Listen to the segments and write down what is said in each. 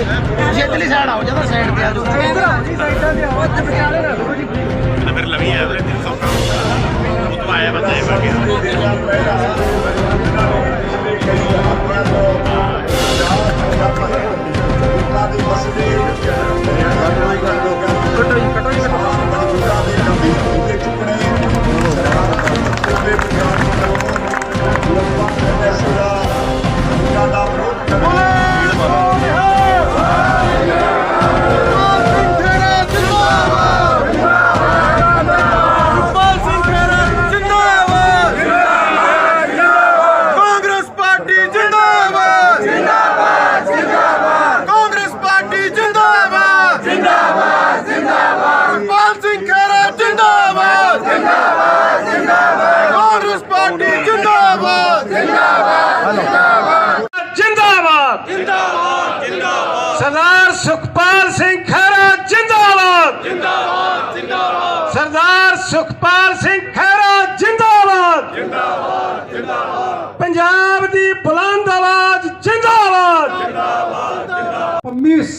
ਸਾਰੇ ਤੁਸੀਂ ਇੱਧਰਲੀ ਸਾਈਡ ਆਓ ਜਦੋਂ ਸਾਈਡ ਤੇ ਆ ਜਾਓ। ਇੱਧਰ ਆਓ ਜੀ ਸਾਈਡਾਂ ਤੇ ਆਓ ਇੱਥੇ ਵਿਚਾਲੇ ਰਹੋ ਜੀ ਤਾਂ ਫਿਰ ਲਵੀ ਆਇਆ ਵੀਰੇ 300 ਉਹ ਤੋਂ ਆਇਆ ਬੰਦਾ ਇਹ ਬਾਕੀ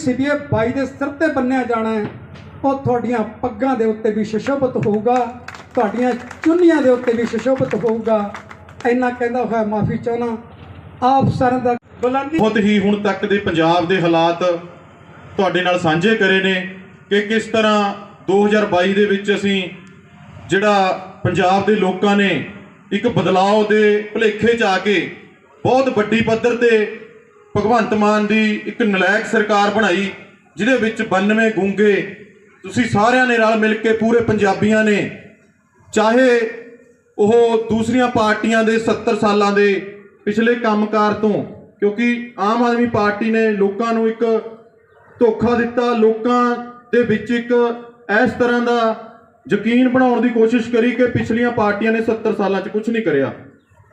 ਸਿਬੀਏ ਬਾਈ ਦੇ ਸਿਰ ਤੇ ਬੰਨਿਆ ਜਾਣਾ ਹੈ, ਉਹ ਤੁਹਾਡੀਆਂ ਪੱਗਾਂ ਦੇ ਉੱਤੇ ਵੀ ਸ਼ਸ਼ੋਭਤ ਹੋਊਗਾ, ਤੁਹਾਡੀਆਂ ਚੁੰਨੀਆਂ ਦੇ ਉੱਤੇ ਵੀ ਸ਼ਸ਼ੋਭਤ ਹੋਊਗਾ। ਇੰਨਾ ਕਹਿੰਦਾ ਹੋਇਆ, ਮਾਫੀ ਚਾਹਣਾ ਆਪ ਸਾਰਿਆਂ ਦਾ ਬੁਲੰਦੀ ਬਹੁਤ ਹੀ ਹੁਣ ਤੱਕ ਦੇ ਪੰਜਾਬ ਦੇ ਹਾਲਾਤ ਤੁਹਾਡੇ ਨਾਲ ਸਾਂਝੇ ਕਰੇ ਨੇ ਕਿ ਕਿਸ ਤਰ੍ਹਾਂ 2022 ਦੇ ਵਿੱਚ ਅਸੀਂ ਜਿਹੜਾ ਪੰਜਾਬ ਦੇ ਲੋਕਾਂ ਨੇ ਇੱਕ ਬਦਲਾਅ ਦੇ ਭੁਲੇਖੇ 'ਚ ਆ ਕੇ ਬਹੁਤ ਵੱਡੀ ਪੱਧਰ ਤੇ ਭਗਵੰਤ ਮਾਨ ਦੀ ਇੱਕ ਨਲਾਇਕ ਸਰਕਾਰ ਬਣਾਈ, ਜਿਹਦੇ ਵਿੱਚ 92 ਗੂੰਗੇ, ਤੁਸੀਂ ਸਾਰਿਆਂ ਨੇ ਰਲ ਮਿਲ ਕੇ ਪੂਰੇ ਪੰਜਾਬੀਆਂ ਨੇ, ਚਾਹੇ ਉਹ ਦੂਸਰੀਆਂ ਪਾਰਟੀਆਂ ਦੇ 70 ਸਾਲਾਂ ਦੇ ਪਿਛਲੇ ਕੰਮਕਾਰ ਤੋਂ, ਕਿਉਂਕਿ ਆਮ ਆਦਮੀ ਪਾਰਟੀ ਨੇ ਲੋਕਾਂ ਨੂੰ ਇੱਕ ਧੋਖਾ ਦਿੱਤਾ, ਲੋਕਾਂ ਦੇ ਵਿੱਚ ਇੱਕ ਇਸ ਤਰ੍ਹਾਂ ਦਾ ਯਕੀਨ ਬਣਾਉਣ ਦੀ ਕੋਸ਼ਿਸ਼ ਕਰੀ ਕਿ ਪਿਛਲੀਆਂ ਪਾਰਟੀਆਂ ਨੇ 70 ਸਾਲਾਂ 'ਚ ਕੁਝ ਨਹੀਂ ਕਰਿਆ।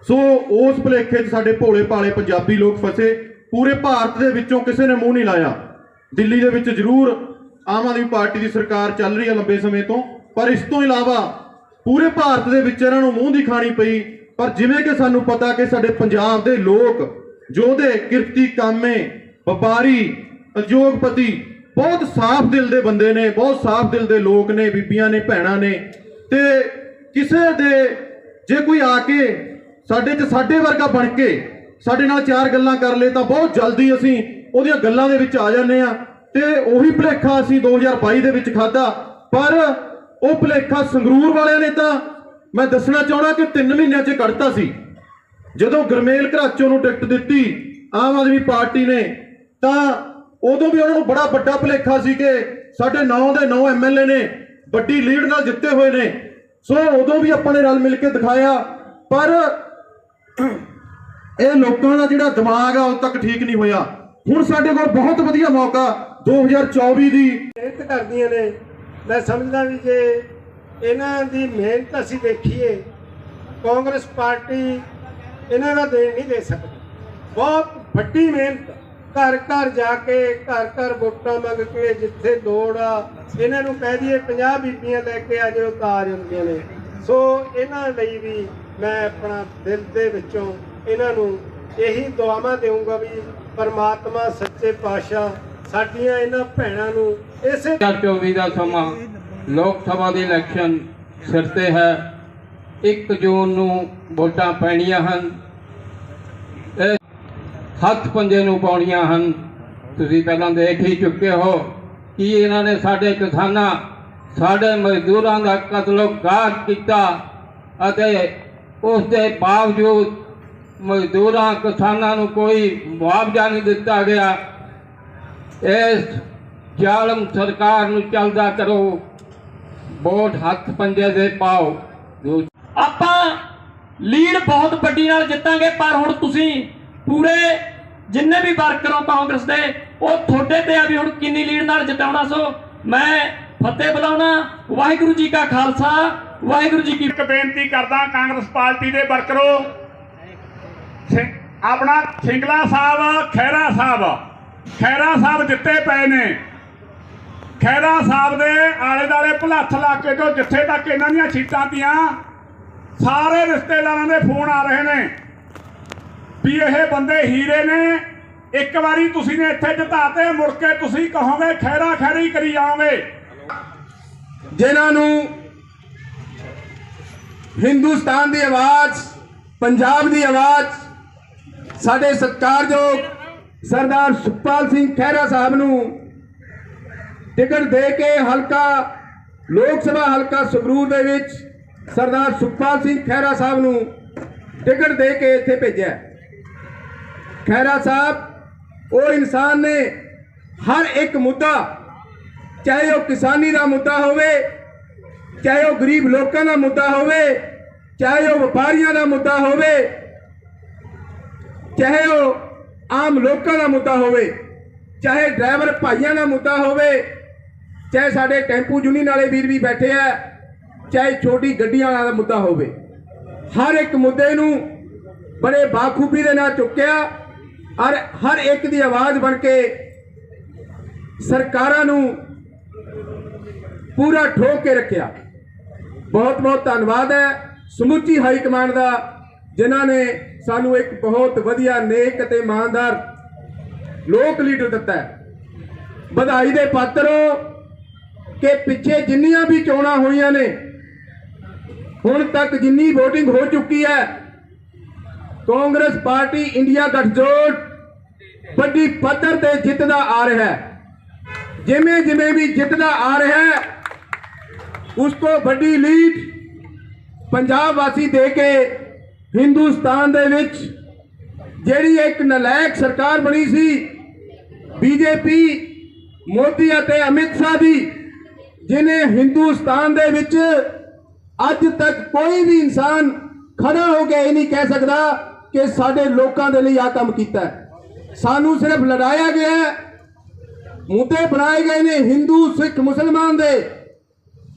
ਸੋ ਉਸ ਭੁਲੇਖੇ 'ਚ ਸਾਡੇ ਭੋਲੇ ਭਾਲੇ ਪੰਜਾਬੀ ਲੋਕ ਫਸੇ। ਪੂਰੇ ਭਾਰਤ ਦੇ ਵਿੱਚੋਂ ਕਿਸੇ ਨੇ ਮੂੰਹ ਨਹੀਂ ਲਾਇਆ। ਦਿੱਲੀ ਦੇ ਵਿੱਚ ਜ਼ਰੂਰ ਆਮ ਆਦਮੀ ਪਾਰਟੀ ਦੀ ਸਰਕਾਰ ਚੱਲ ਰਹੀ ਹੈ ਲੰਬੇ ਸਮੇਂ ਤੋਂ, ਪਰ ਇਸ ਤੋਂ ਇਲਾਵਾ ਪੂਰੇ ਭਾਰਤ ਦੇ ਵਿੱਚ ਇਹਨਾਂ ਨੂੰ ਮੂੰਹ ਦੀ ਖਾਣੀ ਪਈ। ਪਰ ਜਿਵੇਂ ਕਿ ਸਾਨੂੰ ਪਤਾ ਕਿ ਸਾਡੇ ਪੰਜਾਬ ਦੇ ਲੋਕ ਯੋਧੇ ਕਿਰਤੀ ਕਾਮੇ, ਵਪਾਰੀ, ਉਦਯੋਗਪਤੀ, ਬਹੁਤ ਸਾਫ਼ ਦਿਲ ਦੇ ਬੰਦੇ ਨੇ, ਬਹੁਤ ਸਾਫ਼ ਦਿਲ ਦੇ ਲੋਕ ਨੇ, ਬੀਬੀਆਂ ਨੇ, ਭੈਣਾਂ ਨੇ, ਤੇ ਕਿਸੇ ਦੇ ਜੇ ਕੋਈ ਆ ਕੇ ਸਾਡੇ 'ਚ ਸਾਡੇ ਵਰਗਾ ਬਣ ਕੇ ਸਾਡੇ ਨਾਲ ਚਾਰ ਗੱਲਾਂ ਕਰ ਲਏ ਤਾਂ ਬਹੁਤ ਜਲਦੀ ਅਸੀਂ ਉਹਦੀਆਂ ਗੱਲਾਂ ਦੇ ਵਿੱਚ ਆ ਜਾਂਦੇ ਆ ਤੇ ਉਹੀ ਭੁਲੇਖਾ ਅਸੀਂ 2022 ਦੇ ਵਿੱਚ ਖਾਦਾ ਪਰ ਉਹ ਭੁਲੇਖਾ ਸੰਗਰੂਰ ਵਾਲਿਆਂ ਨੇ ਤਾਂ ਮੈਂ ਦੱਸਣਾ ਚਾਹਣਾ ਕਿ 3 ਮਹੀਨਿਆਂ 'ਚ ਕੱਢਤਾ ਸੀ। ਜਦੋਂ ਗਰਮੇਲ ਘਰਾਚੋ ਨੂੰ ਟਿਕਟ ਦਿੱਤੀ, ਆਮ ਆਦਮੀ ਪਾਰਟੀ ਨੇ, ਤਾਂ ਉਦੋਂ ਵੀ ਉਹਨਾਂ ਨੂੰ ਬੜਾ ਵੱਡਾ ਭੁਲੇਖਾ ਸੀ ਕਿ ਸਾਡੇ 9 ਦੇ 9 ਐਮਐਲਏ ਨੇ ਵੱਡੀ ਲੀਡ ਨਾਲ ਜਿੱਤੇ ਹੋਏ ਨੇ। ਸੋ ਉਦੋਂ ਵੀ ਆਪਾਂ ਨੇ ਰਲ ਮਿਲ ਕੇ ਦਿਖਾਇਆ। ਪਰ ਇਹ ਲੋਕਾਂ ਦਾ ਜਿਹੜਾ ਦਿਮਾਗ ਆ, ਉਦੋਂ ਤੱਕ ਠੀਕ ਨਹੀਂ ਹੋਇਆ। ਹੁਣ ਸਾਡੇ ਕੋਲ ਬਹੁਤ ਵਧੀਆ ਮੌਕਾ 2024 ਦੀ। ਮਿਹਨਤ ਕਰਦੀਆਂ ਨੇ। ਮੈਂ ਸਮਝਦਾ ਵੀ ਜੇ ਇਹਨਾਂ ਦੀ ਮਿਹਨਤ ਅਸੀਂ ਦੇਖੀਏ ਕਾਂਗਰਸ ਪਾਰਟੀ ਇਹਨਾਂ ਦਾ ਦੇਣ ਨਹੀਂ ਦੇ ਸਕਦੀ। ਬਹੁਤ ਵੱਡੀ ਮਿਹਨਤ। ਘਰ ਘਰ ਜਾ ਕੇ, ਘਰ ਘਰ ਵੋਟਾਂ ਮੰਗ ਕੇ, ਜਿੱਥੇ ਲੋੜ ਆ, ਇਹਨਾਂ ਨੂੰ ਕਹਿ ਦਈਏ 50 ਬੀਬੀਆਂ ਲੈ ਕੇ ਆ ਜਾਓ ਤਾਂ ਆ ਜਾਂਦੀਆਂ ਨੇ। ਸੋ ਇਹਨਾਂ ਲਈ ਵੀ ਮੈਂ ਆਪਣਾ ਦਿਲ ਦੇ ਵਿੱਚੋਂ ਇਹਨਾਂ ਨੂੰ ਇਹੀ ਦੁਆਵਾਂ ਦੇਵਾਂਗਾ ਵੀ ਪਰਮਾਤਮਾ, ਸੱਚੇ ਪਾਤਸ਼ਾਹ ਸਾਡੀਆਂ ਇਹਨਾਂ ਭੈਣਾਂ ਨੂੰ ਇਸੇ 2024 ਦਾ ਸਮਾਂ ਲੋਕ ਸਭਾ ਦੀ ਇਲੈਕਸ਼ਨ ਸਿਰ ਤੇ ਹੈ। 1 ਜੂਨ ਨੂੰ ਵੋਟਾਂ ਪੈਣੀਆਂ ਹਨ। ਹੱਥ ਪੰਜੇ ਨੂੰ ਪਾਉਣੀਆਂ ਹਨ। ਤੁਸੀਂ ਪਹਿਲਾਂ ਦੇਖ ਹੀ ਚੁੱਕੇ ਹੋ ਕਿ ਇਹਨਾਂ ਨੇ ਸਾਡੇ ਕਿਸਾਨਾਂ, ਸਾਡੇ ਮਜ਼ਦੂਰਾਂ ਦਾ ਕਤਲੋ ਗਾਹ ਕੀਤਾ ਅਤੇ ਉਸ ਦੇ ਬਾਵਜੂਦ ਮਜ਼ਦੂਰਾਂ ਕਿਸਾਨਾਂ ਨੂੰ ਕੋਈ ਮੁਆਵਜ਼ਾ ਨਹੀਂ ਦਿੱਤਾ ਗਿਆ। ਇਸ ਜ਼ਾਲਮ ਸਰਕਾਰ ਨੂੰ ਚੱਲਦਾ ਕਰੋ। ਵੋਟ ਹੱਥ ਪੰਜੇ ਦੇ ਪਾਓ। ਆਪਾਂ ਲੀਡ ਬਹੁਤ ਵੱਡੀ ਨਾਲ ਜਿੱਤਾਂਗੇ ਪਰ ਹੁਣ ਤੁਸੀਂ ਪੂਰੇ ਜਿੰਨੇ ਵੀ ਵਰਕਰ ਹੋ ਕਾਂਗਰਸ ਦੇ ਉਹ ਤੁਹਾਡੇ ਤੇ ਆ ਵੀ ਹੁਣ ਕਿੰਨੀ ਲੀਡ ਨਾਲ ਜਿਤਾਉਣਾ ਸੋ ਮੈਂ ਫਤਿਹ ਬੁਲਾਉਣਾ। ਵਾਹਿਗੁਰੂ ਜੀ ਕਾ ਖਾਲਸਾ ਵਾਹਿਗੁਰੂ ਜੀ ਕੀ ਬੇਨਤੀ ਕਰਦਾ ਕਾਂਗਰਸ ਪਾਰਟੀ ਦੇ ਵਰਕਰੋ ਆਪਣਾ ਸਿੰਗਲਾ ਸਾਹਿਬ ਖੈਰਾ ਸਾਹਿਬ। ਖੈਰਾ ਸਾਹਿਬ ਜਿੱਤੇ ਪਏ ਨੇ। ਖੈਰਾ ਸਾਹਿਬ ਦੇ ਆਲੇ ਦਾਲੇ ਭੁਲੱਥ ਇਲਾਕੇ ਤੋਂ ਜਿੱਥੇ ਤੱਕ ਇਹਨਾਂ ਦੀਆਂ ਸੀਟਾਂ ਤੀਆਂ, ਸਾਰੇ ਰਿਸ਼ਤੇਦਾਰਾਂ ਦੇ ਫੋਨ ਆ ਰਹੇ ਨੇ ਵੀ ਇਹ ਬੰਦੇ ਹੀਰੇ ਨੇ। ਇੱਕ ਵਾਰੀ ਤੁਸੀਂ ਨੇ ਇੱਥੇ ਜਿਤਾਤੇ ਮੁੜ ਕੇ ਤੁਸੀਂ ਕਹੋਗੇ ਖੈਰਾ ਖੈਰੀ ਕਰੀ ਜਾਓਗੇ। ਜਿਨ੍ਹਾਂ ਨੂੰ ਹਿੰਦੁਸਤਾਨ ਦੀ ਆਵਾਜ਼, ਪੰਜਾਬ ਦੀ ਆਵਾਜ਼ ਸਾਡੇ ਸਤਿਕਾਰਯੋਗ ਸਰਦਾਰ ਸੁਖਪਾਲ ਸਿੰਘ ਖਹਿਰਾ ਸਾਹਿਬ ਨੂੰ ਟਿਕਟ ਦੇ ਕੇ ਹਲਕਾ, ਲੋਕ ਸਭਾ ਹਲਕਾ ਸੰਗਰੂਰ ਦੇ ਵਿੱਚ ਸਰਦਾਰ ਸੁਖਪਾਲ ਸਿੰਘ ਖਹਿਰਾ ਸਾਹਿਬ ਨੂੰ ਟਿਕਟ ਦੇ ਕੇ ਇੱਥੇ ਭੇਜਿਆ ਖਹਿਰਾ ਸਾਹਿਬ, ਉਹ ਇਨਸਾਨ ਨੇ ਹਰ ਇੱਕ ਮੁੱਦਾ, ਚਾਹੇ ਉਹ ਕਿਸਾਨੀ ਦਾ ਮੁੱਦਾ ਹੋਵੇ, ਚਾਹੇ ਉਹ ਗਰੀਬ ਲੋਕਾਂ ਦਾ ਮੁੱਦਾ ਹੋਵੇ, ਚਾਹੇ ਉਹ ਵਪਾਰੀਆਂ ਦਾ ਮੁੱਦਾ ਹੋਵੇ ਚਾਹੇ ਉਹ ਆਮ ਲੋਕਾਂ ਦਾ ਮੁੱਦਾ ਹੋਵੇ, ਚਾਹੇ ਡਰਾਈਵਰ ਭਾਈਆਂ ਦਾ ਮੁੱਦਾ ਹੋਵੇ, ਚਾਹੇ ਸਾਡੇ ਟੈਂਪੂ ਯੂਨੀਅਨ ਵਾਲੇ ਵੀਰ ਵੀ ਬੈਠੇ ਆ, ਚਾਹੇ ਛੋਟੀ ਗੱਡੀਆਂ ਵਾਲਾ ਦਾ ਮੁੱਦਾ ਹੋਵੇ। ਹਰ ਇੱਕ ਮੁੱਦੇ ਨੂੰ ਬੜੇ ਬਾਖੂਬੀ ਦੇ ਨਾਲ ਚੁੱਕਿਆ ਔਰ ਹਰ ਇੱਕ ਦੀ ਆਵਾਜ਼ ਬਣ ਕੇ ਸਰਕਾਰਾਂ ਨੂੰ ਪੂਰਾ ਠੋਕ ਕੇ ਰੱਖਿਆ। ਬਹੁਤ ਬਹੁਤ ਧੰਨਵਾਦ ਹੈ ਸਮੁੱਚੀ ਹਾਈ ਕਮਾਂਡ ਦਾ, ਜਿਨ੍ਹਾਂ ਨੇ ਸਾਨੂੰ ਇੱਕ ਬਹੁਤ ਵਧੀਆ ਨੇਕ ਅਤੇ ਇਮਾਨਦਾਰ ਲੋਕ ਲੀਡਰ ਦਿੱਤਾ ਹੈ। ਵਧਾਈ ਦੇ ਪਾਤਰ ਹੋ ਕਿ ਪਿੱਛੇ ਜਿੰਨੀਆਂ ਵੀ ਚੋਣਾਂ ਹੋਈਆਂ ਨੇ, ਹੁਣ ਤੱਕ ਜਿੰਨੀ VOTING ਹੋ ਚੁੱਕੀ ਹੈ, ਕਾਂਗਰਸ ਪਾਰਟੀ ਇੰਡੀਆ ਗੱਠਜੋੜ ਵੱਡੀ ਪੱਧਰ ਤੇ ਜਿੱਤਦਾ ਆ ਰਿਹਾ ਹੈ। ਜਿਵੇਂ ਜਿਵੇਂ ਵੀ ਜਿੱਤਦਾ ਆ ਰਿਹਾ ਹੈ, ਉਸ ਤੋਂ ਵੱਡੀ ਲੀਡ ਪੰਜਾਬ ਵਾਸੀ ਦੇ ਕੇ ਹਿੰਦੁਸਤਾਨ ਦੇ ਵਿੱਚ ਜਿਹੜੀ ਇੱਕ ਨਲਾਇਕ ਸਰਕਾਰ ਬਣੀ ਸੀ, ਬੀਜੇਪੀ, ਮੋਦੀ ਅਤੇ ਅਮਿਤ ਸ਼ਾਹ ਦੀ ਜਿਨੇ ਹਿੰਦੁਸਤਾਨ ਦੇ ਵਿੱਚ ਅੱਜ ਤੱਕ ਕੋਈ ਵੀ ਇਨਸਾਨ ਖੜਾ ਹੋ ਕੇ ਇਹ ਨਹੀਂ ਕਹਿ ਸਕਦਾ ਕਿ ਸਾਡੇ ਲੋਕਾਂ ਦੇ ਲਈ ਆ ਕੰਮ ਕੀਤਾ ਸਾਨੂੰ ਸਿਰਫ ਲੜਾਇਆ ਗਿਆ ਮੁੱਦੇ ਬਣਾਏ ਗਏ ਨੇ ਹਿੰਦੂ, ਸਿੱਖ, ਮੁਸਲਮਾਨ ਦੇ।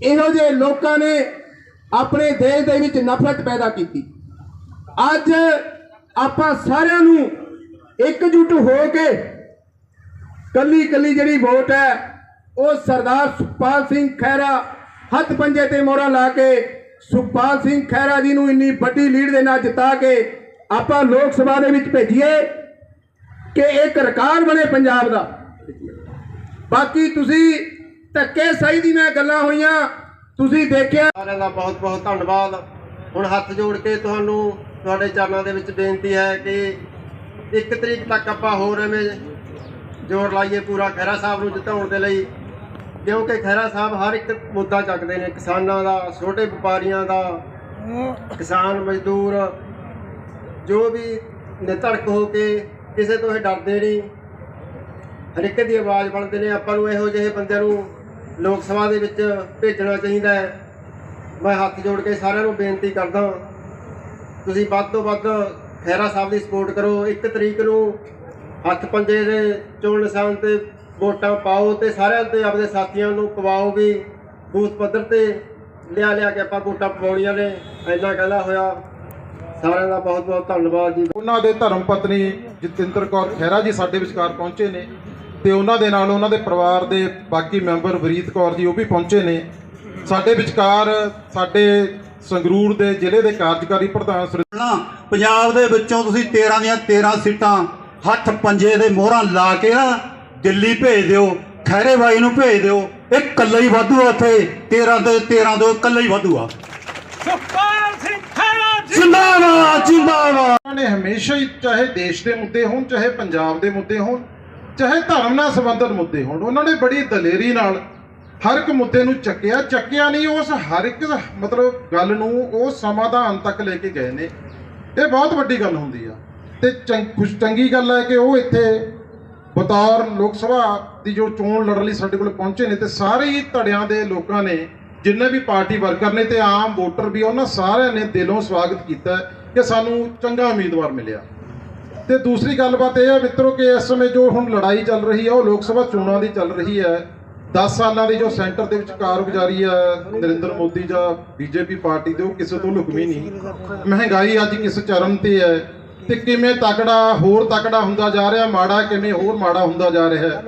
ਇਹੋ ਜਿਹੇ ਲੋਕਾਂ ਨੇ ਆਪਣੇ ਦੇਸ਼ ਦੇ ਵਿੱਚ ਨਫ਼ਰਤ ਪੈਦਾ ਕੀਤੀ। ਅੱਜ ਆਪਾਂ ਸਾਰਿਆਂ ਨੂੰ ਇਕਜੁੱਟ ਹੋ ਕੇ ਕੱਲੀ ਕੱਲੀ ਜਿਹੜੀ ਵੋਟ ਹੈ, ਉਹ ਸਰਦਾਰ ਸੁਖਪਾਲ ਸਿੰਘ ਖਹਿਰਾ ਹੱਥ ਪੰਜੇ ਤੇ ਮੋਹਰਾ ਲਾ ਕੇ ਸੁਖਪਾਲ ਸਿੰਘ ਖਹਿਰਾ ਜੀ ਨੂੰ ਇੰਨੀ ਵੱਡੀ ਲੀਡ ਦੇ ਨਾਲ ਜਿਤਾ ਕੇ ਆਪਾਂ ਲੋਕ ਸਭਾ ਦੇ ਵਿੱਚ ਭੇਜੀਏ ਕਿ ਇੱਕ ਰਿਕਾਰਡ ਬਣੇ ਪੰਜਾਬ ਦਾ। ਬਾਕੀ ਤੁਸੀਂ ਧੱਕੇ ਸਹੀ ਦੀ ਮੈਂ ਗੱਲਾਂ ਹੋਈਆਂ, ਤੁਸੀਂ ਦੇਖਿਆ ਸਾਰਿਆਂ ਦਾ ਬਹੁਤ ਬਹੁਤ ਧੰਨਵਾਦ। ਹੁਣ ਹੱਥ ਜੋੜ ਕੇ ਤੁਹਾਨੂੰ ਤੁਹਾਡੇ ਚਰਨਾਂ ਦੇ ਵਿੱਚ ਬੇਨਤੀ ਹੈ ਕਿ ਇੱਕ ਤਰੀਕ ਤੱਕ ਆਪਾਂ ਹੋਰ ਐਵੇਂ ਜੋਰ ਲਾਈਏ ਪੂਰਾ ਖਹਿਰਾ ਸਾਹਿਬ ਨੂੰ ਜਿਤਾਉਣ ਦੇ ਲਈ, ਕਿਉਂਕਿ ਖਹਿਰਾ ਸਾਹਿਬ ਹਰ ਇੱਕ ਮੁੱਦਾ ਚੱਕਦੇ ਨੇ, ਕਿਸਾਨਾਂ ਦਾ, ਛੋਟੇ ਵਪਾਰੀਆਂ ਦਾ, ਕਿਸਾਨ ਮਜ਼ਦੂਰ, ਜੋ ਵੀ ਨਿਧੜਕ ਹੋ ਕੇ ਕਿਸੇ ਤੋਂ ਇਹ ਡਰਦੇ ਨਹੀਂ, ਹਰ ਇੱਕ ਦੀ ਆਵਾਜ਼ ਬਣਦੇ ਨੇ, ਆਪਾਂ ਨੂੰ ਇਹੋ ਜਿਹੇ ਬੰਦਿਆਂ ਨੂੰ ਲੋਕ ਸਭਾ ਦੇ ਵਿੱਚ ਭੇਜਣਾ ਚਾਹੀਦਾ ਹੈ। ਮੈਂ ਹੱਥ ਜੋੜ ਕੇ ਸਾਰਿਆਂ ਨੂੰ ਬੇਨਤੀ ਕਰਦਾ ਤੁਸੀਂ ਵੱਧ ਤੋਂ ਵੱਧ ਖੈਰਾ ਸਾਹਿਬ ਦੀ ਸਪੋਰਟ ਕਰੋ, ਇੱਕ ਤਰੀਕ ਨੂੰ ਹੱਥ ਪੰਜੇ ਦੇ ਚੋਣ ਨਿਸ਼ਾਨ ਤੇ ਵੋਟਾਂ ਪਾਓ ਤੇ ਸਾਰਿਆਂ ਤੇ ਆਪਣੇ ਸਾਥੀਆਂ ਨੂੰ ਕਵਾਓ ਵੀ ਬੂਥ ਪੱਧਰ ਤੇ ਲਿਆ ਲਿਆ ਕੇ ਆਪਾਂ ਵੋਟਾਂ ਪਵਾਉਣੀਆਂ ਨੇ, ਇੰਨਾ ਕਹਿੰਦਾ ਹੋਇਆ। ਸਾਰਿਆਂ ਦਾ ਬਹੁਤ ਬਹੁਤ ਧੰਨਵਾਦ ਜੀ। ਉਹਨਾਂ ਦੇ ਧਰਮ ਪਤਨੀ ਜਤਿੰਦਰ ਕੌਰ ਖਹਿਰਾ ਜੀ ਸਾਡੇ ਵਿਚਕਾਰ ਪਹੁੰਚੇ ਨੇ ਤੇ ਉਹਨਾਂ ਦੇ ਨਾਲ ਉਹਨਾਂ ਦੇ ਪਰਿਵਾਰ ਦੇ ਬਾਕੀ ਮੈਂਬਰ ਵਰੀਤ ਕੌਰ ਜੀ ਉਹ ਵੀ ਪਹੁੰਚੇ ਨੇ। ਸਾਡੇ ਵਿਚਕਾਰ ਸਾਡੇ ਸੰਗਰੂਰ ਦੇ ਜ਼ਿਲ੍ਹੇ ਦੇ ਕਾਰਜਕਾਰੀ ਪ੍ਰਧਾਨ ਸ੍ਰੀ ਨਾ ਪੰਜਾਬ ਦੇ ਵਿੱਚੋਂ ਤੁਸੀਂ 13 ਦੀਆਂ 13 ਸੀਟਾਂ ਹੱਥ ਪੰਜੇ ਦੇ ਮੋਹਰਾਂ ਲਾ ਕੇ ਨਾ ਦਿੱਲੀ ਭੇਜ ਦਿਓ ਖੈਰੇ ਬਾਈ ਨੂੰ ਭੇਜ ਦਿਓ ਇਹ ਇਕੱਲਾ ਹੀ ਵਾਧੂ ਆ ਉੱਥੇ 13 ਦੇ 13 ਦੇ ਇਕੱਲਾ ਹੀ ਵਾਧੂ ਆ। ਸੁਖਪਾਲ ਸਿੰਘ ਖਹਿਰਾ ਜਿੰਦਾਬਾਦ ਜਿੰਦਾਬਾਦ। ਉਹਨਾਂ ਨੇ ਹਮੇਸ਼ਾ ਹੀ ਚਾਹੇ ਦੇਸ਼ ਦੇ ਮੁੱਦੇ ਹੋਣ ਚਾਹੇ ਪੰਜਾਬ ਦੇ ਮੁੱਦੇ ਹੋਣ ਚਾਹੇ ਧਰਮ ਨਾਲ ਸੰਬੰਧਿਤ ਮੁੱਦੇ ਹੋਣ ਉਹਨਾਂ ਨੇ ਬੜੀ ਦਲੇਰੀ ਨਾਲ ਹਰ ਇੱਕ ਮੁੱਦੇ ਨੂੰ ਚੱਕਿਆ ਚੱਕਿਆ ਨਹੀਂ, ਉਸ ਹਰ ਇੱਕ ਮਤਲਬ ਗੱਲ ਨੂੰ ਉਹ ਸਮਾਧਾਨ ਤੱਕ ਲੈ ਕੇ ਗਏ ਨੇ। ਇਹ ਬਹੁਤ ਵੱਡੀ ਗੱਲ ਹੁੰਦੀ ਆ। ਤੇ ਚੰਗ- ਖੁਸ਼ ਚੰਗੀ ਗੱਲ ਹੈ ਕਿ ਉਹ ਇੱਥੇ ਬਤੌਰ ਲੋਕ ਸਭਾ ਦੀ ਜੋ ਚੋਣ ਲੜਨ ਲਈ ਸਾਡੇ ਕੋਲ ਪਹੁੰਚੇ ਨੇ ਤੇ ਸਾਰੇ ਹੀ ਧੜਿਆਂ ਦੇ ਲੋਕਾਂ ਨੇ, ਜਿੰਨੇ ਵੀ ਪਾਰਟੀ ਵਰਕਰ ਨੇ ਤੇ ਆਮ ਵੋਟਰ ਵੀ, ਉਹਨਾਂ ਸਾਰਿਆਂ ਨੇ ਦਿਲੋਂ ਸਵਾਗਤ ਕੀਤਾ ਕਿ ਸਾਨੂੰ ਚੰਗਾ ਉਮੀਦਵਾਰ ਮਿਲਿਆ। ਤੇ ਦੂਸਰੀ ਗੱਲਬਾਤ ਇਹ ਹੈ ਮਿੱਤਰੋ ਕਿ ਇਸ ਸਮੇਂ ਜੋ ਹੁਣ ਲੜਾਈ ਚੱਲ ਰਹੀ ਹੈ ਉਹ ਲੋਕ ਸਭਾ ਚੋਣਾਂ ਦੀ ਚੱਲ ਰਹੀ ਹੈ 10 ਸਾਲਾਂ ਦੀ ਜੋ ਸੈਂਟਰ ਦੇ ਵਿੱਚ ਕਾਰਗੁਜ਼ਾਰੀ ਹੈ ਨਰਿੰਦਰ ਮੋਦੀ ਜਾਂ ਬੀਜੇਪੀ ਪਾਰਟੀ ਦੇ, ਉਹ ਕਿਸੇ ਤੋਂ ਲੁਕਵੀ ਨਹੀਂ। ਮਹਿੰਗਾਈ ਅੱਜ ਕਿਸ ਚਰਮ ਤੇ ਹੈ ਤੇ ਕਿਵੇਂ ਤਕੜਾ, ਹੋਰ ਤਕੜਾ ਹੁੰਦਾ ਜਾ ਰਿਹਾ, ਮਾੜਾ ਕਿਵੇਂ, ਹੋਰ ਮਾੜਾ ਹੁੰਦਾ ਜਾ ਰਿਹਾ ਹੈ।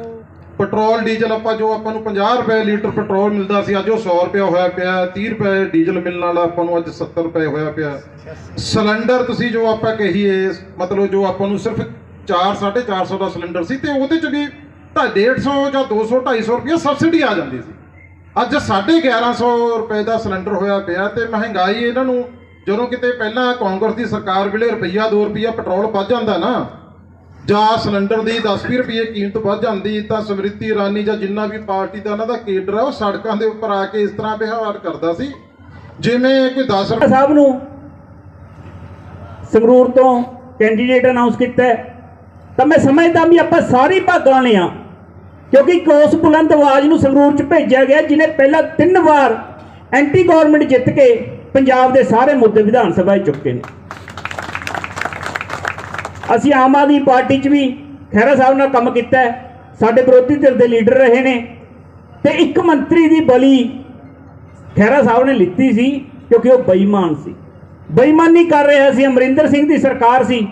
ਪੈਟਰੋਲ, ਡੀਜ਼ਲ ਆਪਾਂ ਜੋ ਆਪਾਂ ਨੂੰ 50 ਰੁਪਏ ਲੀਟਰ ਪੈਟਰੋਲ ਮਿਲਦਾ ਸੀ, ਅੱਜ ਉਹ 100 ਰੁਪਏ ਹੋਇਆ ਪਿਆ 30 ਰੁਪਏ ਡੀਜ਼ਲ ਮਿਲਣ ਵਾਲਾ ਆਪਾਂ ਨੂੰ ਅੱਜ 70 ਰੁਪਏ ਹੋਇਆ ਪਿਆ। ਸਿਲੰਡਰ ਤੁਸੀਂ ਜੋ ਆਪਾਂ ਕਹੀਏ, ਮਤਲਬ ਜੋ ਆਪਾਂ ਨੂੰ ਸਿਰਫ 4 450 ਦਾ ਸਿਲੰਡਰ ਸੀ ਤੇ ਉਹਦੇ ਚ ਵੀ 150 ਜਾਂ 200 250 ਰੁਪਏ ਸਬਸਿਡੀ ਆ ਜਾਂਦੀ ਸੀ। ਅੱਜ 1150 ਰੁਪਏ ਦਾ ਸਿਲੰਡਰ ਹੋਇਆ ਪਿਆ ਤੇ ਮਹਿੰਗਾਈ ਇਹਨਾਂ ਨੂੰ ਜਦੋਂ ਕਿਤੇ ਪਹਿਲਾਂ ਕਾਂਗਰਸ ਦੀ ਸਰਕਾਰ ਵੇਲੇ ਰੁਪਈਆ 2 ਰੁਪਈਆ ਪੈਟਰੋਲ ਵੱਧ ਜਾਂਦਾ ਨਾ, ਜਾਂ ਸਿਲੰਡਰ ਦੀ 10-20 ਰੁਪਏ ਕੀਮਤ ਵੱਧ ਜਾਂਦੀ, ਤਾਂ ਸਮ੍ਰਿਤੀ ਇਰਾਨੀ ਜਾਂ ਜਿੰਨਾ ਵੀ ਪਾਰਟੀ ਦਾ ਉਹਨਾਂ ਦਾ ਕੇਡਰ ਆ, ਉਹ ਸੜਕਾਂ ਦੇ ਉੱਪਰ ਆ ਕੇ ਇਸ ਤਰ੍ਹਾਂ ਵਿਵਹਾਰ ਕਰਦਾ ਸੀ। ਜਿਵੇਂ ਕੋਈ 10 ਰੁਪਏ ਸਾਹਿਬ ਨੂੰ ਸੰਗਰੂਰ ਤੋਂ ਕੈਂਡੀਡੇਟ ਅਨਾਉਂਸ ਕੀਤਾ ਤਾਂ ਮੈਂ ਸਮਝਦਾ ਵੀ ਆਪਾਂ ਸਾਰੇ ਭਾਗਾਂ ਵਾਲੇ ਆ ਕਿਉਂਕਿ ਇੱਕ ਉਸ ਬੁਲੰਦ ਆਵਾਜ਼ ਨੂੰ ਸੰਗਰੂਰ ਚ ਭੇਜਿਆ ਗਿਆ ਜਿਹਨੇ ਪਹਿਲਾਂ ਤਿੰਨ ਵਾਰ ਐਂਟੀ ਗਵਰਨਮੈਂਟ ਜਿੱਤ ਕੇ ਪੰਜਾਬ ਦੇ ਸਾਰੇ ਮੁੱਦੇ ਵਿਧਾਨ ਸਭਾ 'ਚ ਚੁੱਕੇ ਨੇ। ਅਸੀਂ ਆਮ ਆਦਮੀ ਪਾਰਟੀ 'ਚ ਵੀ ਖਹਿਰਾ ਸਾਹਿਬ ਨਾਲ ਕੰਮ ਕੀਤਾ ਸਾਡੇ ਵਿਰੋਧੀ ਧਿਰ ਦੇ ਲੀਡਰ ਰਹੇ ਨੇ। ਤੇ ਇੱਕ ਮੰਤਰੀ ਦੀ ਬਲੀ ਖਹਿਰਾ ਸਾਹਿਬ ਨੇ ਲਿੱਤੀ ਸੀ ਕਿਉਂਕਿ ਉਹ ਬੇਈਮਾਨ ਸੀ। ਬੇਈਮਾਨੀ ਕਰ ਰਿਹਾ ਸੀ, ਅਮਰਿੰਦਰ ਸਿੰਘ ਦੀ ਸਰਕਾਰ ਸੀ।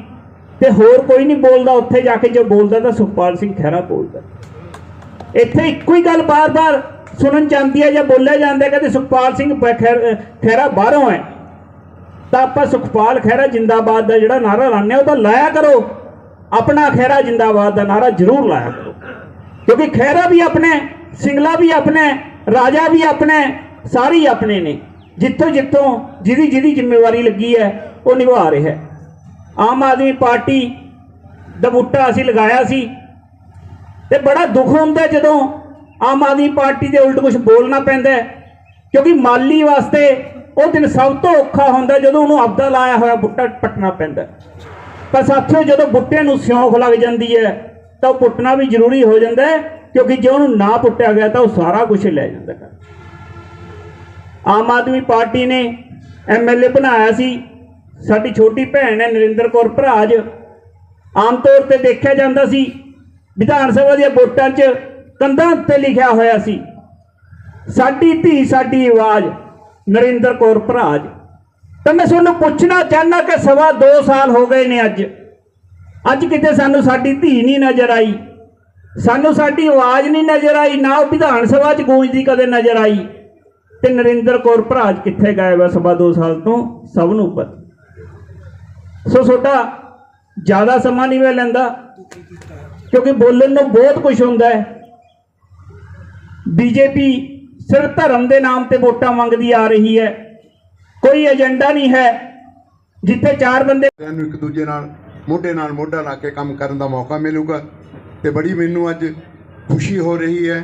ਤੇ ਹੋਰ ਕੋਈ ਨਹੀਂ ਬੋਲਦਾ ਉੱਥੇ ਜਾ ਕੇ, ਜੋ ਬੋਲਦਾ ਤਾਂ ਸੁਖਪਾਲ ਸਿੰਘ ਖਹਿਰਾ ਬੋਲਦਾ। ਇੱਥੇ ਇੱਕੋ ਹੀ ਗੱਲ ਬਾਰ-ਬਾਰ ਸੁਣਨ ਚ ਆਉਂਦੀ ਹੈ ਜਾਂ ਬੋਲਿਆ ਜਾਂਦਾ ਹੈ ਕਿ ਸੁਖਪਾਲ ਸਿੰਘ ਬ- ਖਹਿਰਾ ਬਾਹਰੋਂ ਹੈ। ਤਾਂ ਆਪਾਂ ਸੁਖਪਾਲ ਖਹਿਰਾ ਜਿੰਦਾਬਾਦ ਦਾ ਜਿਹੜਾ ਨਾਰਾ ਲਾਉਂਦੇ ਹਾਂ, ਉਹ ਤਾਂ ਲਾਇਆ ਕਰੋ। ਆਪਣਾ ਖਹਿਰਾ ਜਿੰਦਾਬਾਦ ਦਾ ਨਾਰਾ ਜ਼ਰੂਰ ਲਾਇਆ ਕਰੋ। ਕਿਉਂਕਿ ਖਹਿਰਾ ਵੀ ਆਪਣੇ ਸਿੰਗਲਾ ਵੀ ਆਪਣੇ ਰਾਜਾ ਵੀ ਆਪਣੇ ਸਾਰੇ ਹੀ ਆਪਣੇ ਨੇ। ਜਿੱਥੋਂ ਜਿੱਥੋਂ ਜਿਹਦੀ ਜਿਹਦੀ ਜ਼ਿੰਮੇਵਾਰੀ ਲੱਗੀ ਹੈ, ਉਹ ਨਿਭਾ ਰਿਹਾ ਹੈ। ਆਮ ਆਦਮੀ ਪਾਰਟੀ ਦਾ ਬੂਟਾ ਅਸੀਂ ਲਗਾਇਆ ਸੀ। ਤੇ ਬੜਾ ਦੁੱਖ ਹੁੰਦਾ ਜਦੋਂ ਆਮ ਆਦਮੀ ਪਾਰਟੀ ਦੇ ਉਲਟ ਕੁਝ ਬੋਲਣਾ ਪੈਂਦਾ ਕਿਉਂਕਿ ਮਾਲੀ ਵਾਸਤੇ ਉਹ ਦਿਨ ਸਭ ਤੋਂ ਔਖਾ ਹੁੰਦਾ ਜਦੋਂ ਉਹਨੂੰ ਆਪਦਾ ਲਾਇਆ ਹੋਇਆ ਬੁੱਟਾ ਪੱਟਣਾ ਪੈਂਦਾ ਪਰ ਸਾਥੀਓ, ਜਦੋਂ ਬੁੱਟੇ ਨੂੰ ਸਿਉਂਖ ਲੱਗ ਜਾਂਦੀ ਹੈ, ਤਾਂ ਉਹ ਪੁੱਟਣਾ ਵੀ ਜ਼ਰੂਰੀ ਹੋ ਜਾਂਦਾ ਕਿਉਂਕਿ ਜੇ ਉਹਨੂੰ ਨਾ ਪੁੱਟਿਆ ਗਿਆ ਤਾਂ ਉਹ ਸਾਰਾ ਕੁਝ ਲੈ ਜਾਂਦਾ ਹੈ। ਆਮ ਆਦਮੀ ਪਾਰਟੀ ਨੇ ਐਮਐਲਏ ਬਣਾਇਆ ਸੀ। ਸਾਡੀ ਛੋਟੀ ਭੈਣ ਹੈ ਨਰਿੰਦਰ ਕੌਰ ਭਰਾਜ ਆਮ ਤੌਰ ਤੇ ਦੇਖਿਆ ਜਾਂਦਾ ਸੀ ਵਿਧਾਨ ਸਭਾ ਦੀਆਂ ਵੋਟਾਂ 'ਚ ਕੰਧਾਂ ਉੱਤੇ ਲਿਖਿਆ ਹੋਇਆ ਸੀ, ਸਾਡੀ ਧੀ, ਸਾਡੀ ਆਵਾਜ਼, ਨਰਿੰਦਰ ਕੌਰ ਭਰਾਜ। ਤਾਂ ਮੈਂ ਤੁਹਾਨੂੰ ਪੁੱਛਣਾ ਚਾਹੁੰਦਾ ਕਿ ਸਵਾ 2 ਸਾਲ ਹੋ ਗਏ ਨੇ ਅੱਜ। ਅੱਜ ਕਿਤੇ ਸਾਨੂੰ ਸਾਡੀ ਧੀ ਨਹੀਂ ਨਜ਼ਰ ਆਈ, ਸਾਨੂੰ ਸਾਡੀ ਆਵਾਜ਼ ਨਹੀਂ ਨਜ਼ਰ ਆਈ, ਨਾ ਉਹ ਵਿਧਾਨ ਸਭਾ 'ਚ ਗੂੰਜਦੀ ਕਦੇ ਨਜ਼ਰ ਆਈ। ਤੇ ਨਰਿੰਦਰ ਕੌਰ ਭਰਾਜ ਕਿੱਥੇ ਗਏ ਵਾ ਸਵਾ 2 ਸਾਲ ਤੋਂ? ਸਭ ਨੂੰ ਪਤਾ। ਸੋ ਤੁਹਾਡਾ ਜ਼ਿਆਦਾ ਸਮਾਂ ਨਹੀਂ ਮੈਂ ਲੈਂਦਾ। ਕਿਉਂਕਿ ਬੋਲਣ ਨੂੰ ਬਹੁਤ ਕੁਝ ਹੁੰਦਾ ਹੈ। ਬੀਜੇਪੀ ਸਿਰਫ ਧਰਮ ਦੇ ਨਾਮ ਤੇ ਵੋਟਾਂ ਮੰਗਦੀ ਆ ਰਹੀ ਹੈ। ਕੋਈ ਏਜੰਡਾ ਨਹੀਂ ਹੈ ਜਿੱਥੇ ਚਾਰ ਬੰਦੇ ਨੂੰ ਇੱਕ ਦੂਜੇ ਨਾਲ, ਮੋਢੇ ਨਾਲ ਮੋਢਾ ਲਾ ਕੇ ਕੰਮ ਕਰਨ ਦਾ ਮੌਕਾ ਮਿਲੂਗਾ। ਤੇ ਬੜੀ ਮੈਨੂੰ ਅੱਜ ਖੁਸ਼ੀ ਹੋ ਰਹੀ ਹੈ